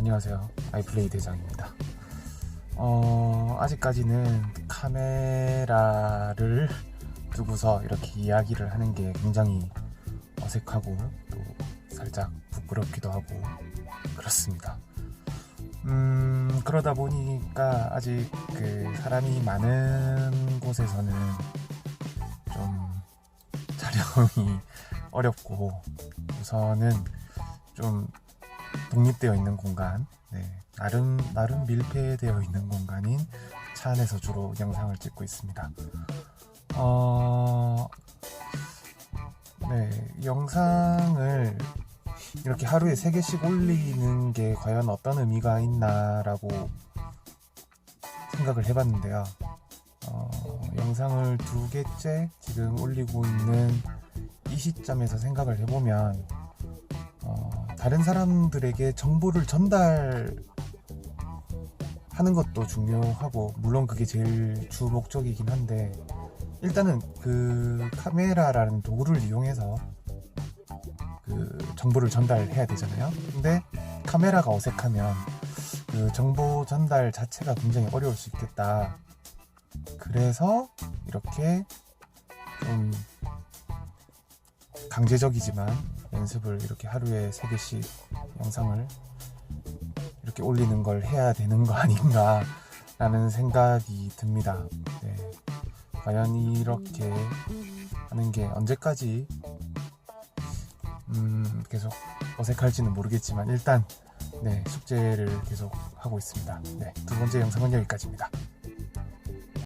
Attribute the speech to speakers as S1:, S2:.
S1: 안녕하세요. 아이플레이 대장입니다. 어, 아직까지는 카메라를 두고서 이렇게 이야기를 하는 게 굉장히 어색하고 또 살짝 부끄럽기도 하고 그렇습니다. 음, 그러다 보니까 아직 그 사람이 많은 곳에서는 좀 촬영이 어렵고 우선은 좀 독립되어 있는 공간, 네, 나름 나름 밀폐되어 있는 공간인 차 안에서 주로 영상을 찍고 있습니다. 어, 네, 영상을 이렇게 하루에 3개씩 올리는 게 과연 어떤 의미가 있나라고 생각을 해봤는데요. 어, 영상을 두 개째 지금 올리고 있는 이 시점에서 생각을 해보면 어, 다른 사람들에게 정보를 전달하는 것도 중요하고 물론 그게 제일 주 목적이긴 한데 일단은 그 카메라라는 도구를 이용해서 그 정보를 전달해야 되잖아요. 근데 카메라가 어색하면 그 정보 전달 자체가 굉장히 어려울 수 있겠다. 그래서 이렇게 강제적이지만 연습을 이렇게 하루에 3개씩 영상을 이렇게 올리는 걸 해야 되는 거 아닌가 라는 생각이 듭니다. 네. 과연 이렇게 하는 게 언제까지 음, 계속 어색할지는 모르겠지만 일단 네, 숙제를 계속 하고 있습니다. 네, 두 번째 영상은 여기까지입니다.